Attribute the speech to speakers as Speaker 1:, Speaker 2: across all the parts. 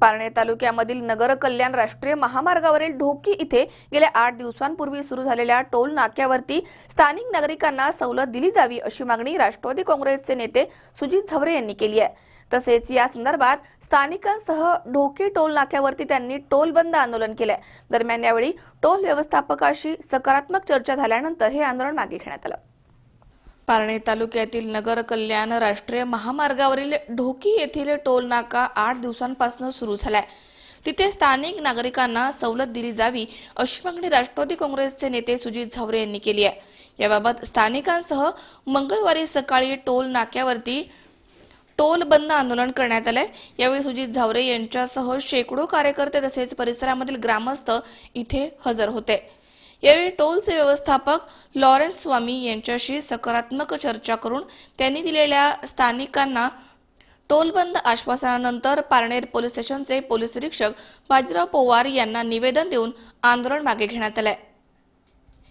Speaker 1: पारणे तालुक्यामधील नगर कल्याण राष्ट्रीय महामार्गावरील ढोकी इथे गेल्या आठ दिवसांपूर्वी सुरू झालेल्या टोल नाक्यावरती स्थानिक नागरिकांना सवलत दिली जावी अशी मागणी राष्ट्रवादी काँग्रेसचे नेते सुजित झवरे यांनी केली आहे. तसेच या संदर्भात स्थानिकांसह ढोकी टोल नाक्यावरती त्यांनी टोल बंद आंदोलन केलंय. दरम्यान यावेळी टोल व्यवस्थापकाशी सकारात्मक चर्चा झाल्यानंतर हे आंदोलन मागे घेण्यात आलं. पारणे तालुक्यातील नगर कल्याण राष्ट्रीय महामार्गावरील ढोकी येथील टोल नाका आठ दिवसांपासून सुरू झालाय. तिथे स्थानिक नागरिकांना सवलत दिली जावी अशी मागणी राष्ट्रवादी काँग्रेसचे नेते सुजित झावरे यांनी केली आहे. याबाबत स्थानिकांसह मंगळवारी सकाळी टोल नाक्यावरती टोल बंद आंदोलन करण्यात आलंय. यावेळी सुजित झावरे यांच्यासह शेकडो कार्यकर्ते तसेच परिसरामधील ग्रामस्थ इथे हजर होते. यावेळी टोलचे व्यवस्थापक लॉरेन्स स्वामी यांच्याशी सकारात्मक चर्चा करून त्यांनी दिलेल्या स्थानिकांना टोलबंद आश्वासनानंतर पारनेर पोलीस स्टेशनचे पोलीस निरीक्षक बाजीराव पोवार यांना निवेदन देऊन आंदोलन मागे घेण्यात आलंय.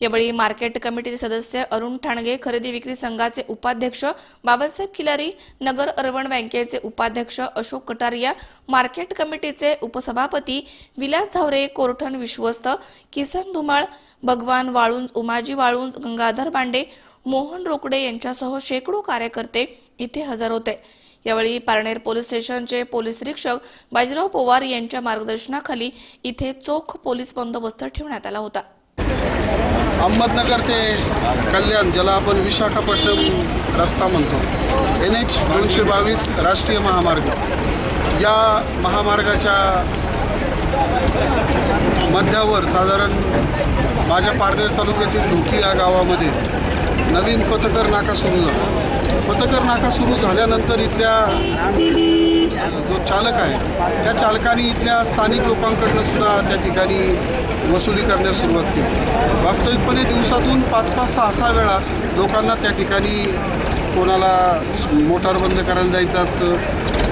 Speaker 1: यावेळी मार्केट कमिटीचे सदस्य अरुण ठाणगे खरेदी विक्री संघाचे उपाध्यक्ष बाबासाहेब खिलारी नगर अर्बन बँकेचे उपाध्यक्ष अशोक कटारिया मार्केट कमिटीचे उपसभापती विलास झावरे कोरठण विश्वस्त किसन धुमाळ भगवान वाळुंज उमाजी वाळुंज गंगाधर बांडे मोहन रोकडे यांच्यासह शेकडो कार्यकर्ते इथे हजर होते. यावेळी पारनेर पोलीस स्टेशनचे पोलीस निरीक्षक बाजीराव पवार यांच्या मार्गदर्शनाखाली इथे चोख पोलीस बंदोबस्त ठेवण्यात आला होता.
Speaker 2: अहमदनगर ते कल्याण ज्याला आपण विशाखापट्टणम रस्ता म्हणतो. एन एच दोनशे बावीस राष्ट्रीय महामार्ग. या महामार्गाच्या मध्यावर साधारण माझ्या पारनेर तालुक्यातील ढोकी या गावामध्ये नवीन पथकर नाका सुरू झाला. पथकर नाका सुरू झाल्यानंतर इथल्या जो चालक आहे त्या चालकाने इथल्या स्थानिक लोकांकडनं सुद्धा त्या ठिकाणी वसुली करण्यास सुरुवात केली. वास्तविकपणे दिवसातून पाच पाच सहा सहा वेळा लोकांना त्या ठिकाणी कोणाला मोटार बंद करायला जायचं असतं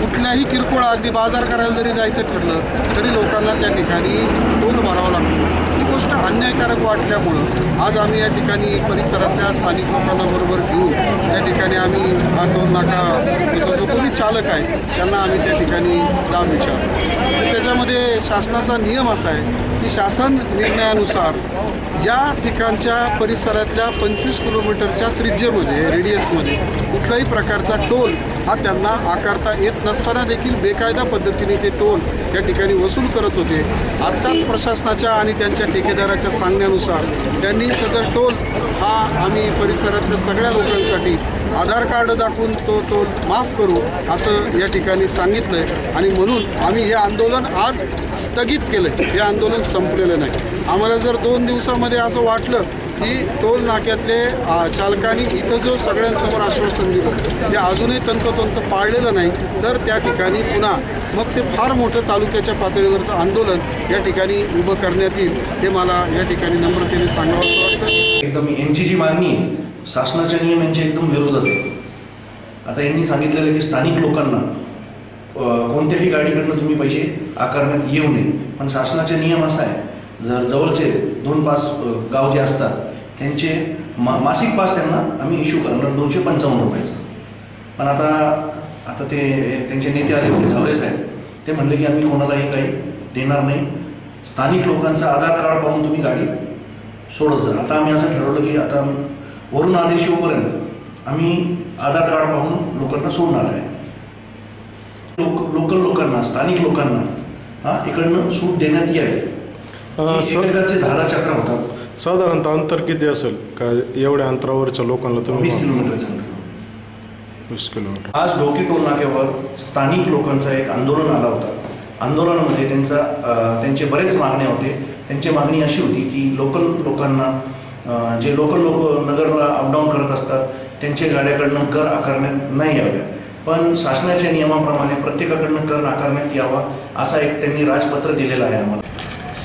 Speaker 2: कुठल्याही किरकोळ अगदी बाजार करायला जरी जायचं ठरलं तरी लोकांना त्या ठिकाणी टोल भरावा लागतो. ही गोष्ट अन्यायकारक वाटल्यामुळं आज आम्ही या ठिकाणी परिसरातल्या स्थानिक लोकांना बरोबर घेऊन त्या ठिकाणी आम्ही हा टोल नाका त्याचा जो कोणी चालक आहे त्यांना आम्ही त्या ठिकाणी जाब विचारतो त्याच्यामध्ये शासनाचा नियम असा आहे की शासन निर्णयानुसार या ठिकाणच्या परिसरातल्या पंचवीस किलोमीटरच्या त्रिज्येमध्ये रेडियसमध्ये कुठल्याही प्रकारचा टोल हा त्यांना आकारता येत नसताना देखील बेकायदा पद्धतीने ते टोल या ठिकाणी वसूल करत होते. आत्ताच प्रशासनाच्या आणि त्यांच्या ठेकेदाराच्या सांगण्यानुसार त्यांनी सदर टोल हा आम्ही परिसरातल्या सगळ्या लोकांसाठी आधार कार्ड दाखवून तो टोल माफ करू असं या ठिकाणी सांगितलं आहे आणि म्हणून आम्ही हे आंदोलन आज स्थगित केलं आहे हे आंदोलन संपलेलं नाही. आम्हाला जर दोन दिवसामध्ये असं वाटलं की टोल नाक्यातले आ, चालकांनी इथं जो सगळ्यांसमोर आश्वासन दिलं ते अजूनही तंतोतंत पाळलेलं नाही तर त्या ठिकाणी पुन्हा मग ते फार मोठं तालुक्याच्या पातळीवरचं आंदोलन या ठिकाणी उभं करण्यात येईल हे मला या ठिकाणी नम्रतेने सांगावं असं वाटतं.
Speaker 3: एकदम यांची जी मागणी आहे शासनाच्या नियम यांच्या एकदम विरोधात आहे. आता यांनी सांगितलेलं की स्थानिक लोकांना कोणत्याही गाडीकडनं तुम्ही पैसे आकारण्यात येऊ नये पण शासनाचे नियम असा आहे जर जवळचे दोन पास गाव जे असतात त्यांचे मा मासिक पास त्यांना आम्ही इश्यू करणार म्हणजे दोनशे पंचावन्न रुपयाचा. पण आता आता ते त्यांचे नेते आले होते झावरे साहेब. ते म्हणले की आम्ही कोणालाही काही देणार नाही. स्थानिक लोकांचा आधार कार्ड पाहून तुम्ही गाडी सोडत जा. आता आम्ही असं ठरवलं की आता वरून आदेश येऊपर्यंत आम्ही आधार कार्ड पाहून लोकांना सोडणार आहे. लोक लोकल लोकांना स्थानिक लोकांना हा इकडनं सूट देण्यात यावी. एकेकाचे दहा चक्र होतात.
Speaker 4: साधारणतः अंतर किती असेल? का एवढ्या अंतरावरच्या लोकांना तुम्ही
Speaker 3: वीस किलोमीटरचं अंतर
Speaker 4: वीस किलोमीटर.
Speaker 3: आज डोकी टोल नाक्यावर स्थानिक लोकांचा एक आंदोलन आला होता. आंदोलनामध्ये त्यांचा अ, त्यांचे बरेच मागण्या होते. त्यांची मागणी अशी होती की लोकल लोकांना अ, जे लोकल लोक नगरला अपडाऊन करत असतात त्यांच्या गाड्याकडनं कर आकारण्यात नाही याव्या पण शासनाच्या नियमाप्रमाणे प्रत्येकाकडनं कर आकारण्यात यावा असा एक त्यांनी राजपत्र दिलेलं आहे आम्हाला.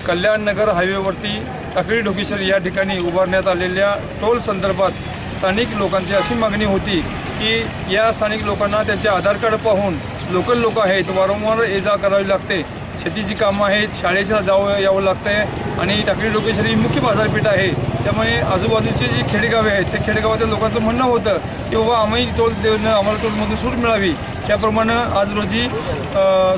Speaker 5: कल्याणनगर हायवेवरती टाकळी ढोकेश्वर या ठिकाणी उभारण्यात आलेल्या टोल संदर्भात स्थानिक लोकांची अशी मागणी होती की या स्थानिक लोकांना त्याचे आधार कार्ड पाहून लोकल लोक आहेत वारंवार ये जा करावी लागते. शेतीची कामं आहेत शाळेच्या जावं यावं लागतं आहे आणि टाकळी डोकेश्वर ही मुख्य बाजारपेठ आहे. त्यामुळे आजूबाजूचे जे खेडेगावे आहेत त्या खेडेगावातील लोकांचं म्हणणं होतं की बाबा आम्ही टोल देऊन आम्हाला टोलमधून सूट मिळावी. त्याप्रमाणे आज रोजी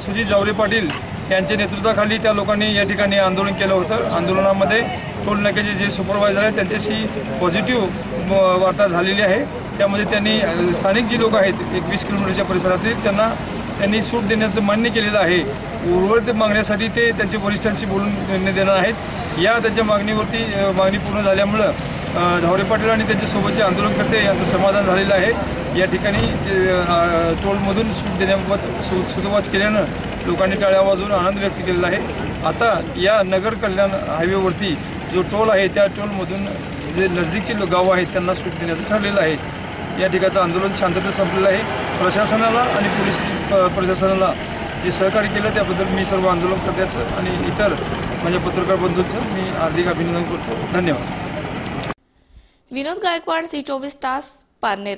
Speaker 5: सुजित जावरे पाटील यांच्या नेतृत्वाखाली त्या लोकांनी या ठिकाणी आंदोलन केलं होतं. आंदोलनामध्ये टोल नाक्याचे जे सुपरवायझर आहेत त्यांच्याशी पॉझिटिव्ह वार्ता झालेली आहे. त्यामध्ये त्यांनी स्थानिक जी लोक आहेत एक वीस किलोमीटरच्या परिसरातील त्यांना त्यांनी सूट देण्याचं मान्य केलेलं आहे. उर्वरित मागण्यासाठी ते त्यांच्या वरिष्ठांशी बोलून निर्णय देणार आहेत. या त्यांच्या मागणीवरती मागणी पूर्ण झाल्यामुळं झावरे पाटील आणि त्यांच्यासोबतचे आंदोलनकर्ते यांचं समाधान झालेलं आहे. या ठिकाणी ते, टोलमधून सूट देण्याबाबत सु सुतोवाच केल्यानं लोकांनी टाळ्या वाजवून आनंद व्यक्त केलेला आहे. आता या नगर कल्याण हायवेवरती जो टोल आहे त्या टोलमधून जे नजदीकचे गावं आहेत त्यांना सूट देण्याचं ठरलेलं आहे. या ठिकाणचं आंदोलन शांततेत संपलेलं आहे. प्रशासनाला आणि पोलीस प्रशासनाला जे सहकार्य केलं त्याबद्दल मी सर्व आंदोलनकर्त्याचं आणि इतर माझ्या पत्रकार बंधूंचं मी हार्दिक अभिनंदन करतो. धन्यवाद.
Speaker 1: विनोद गायकवाड सी चोवीस तास पारनेर.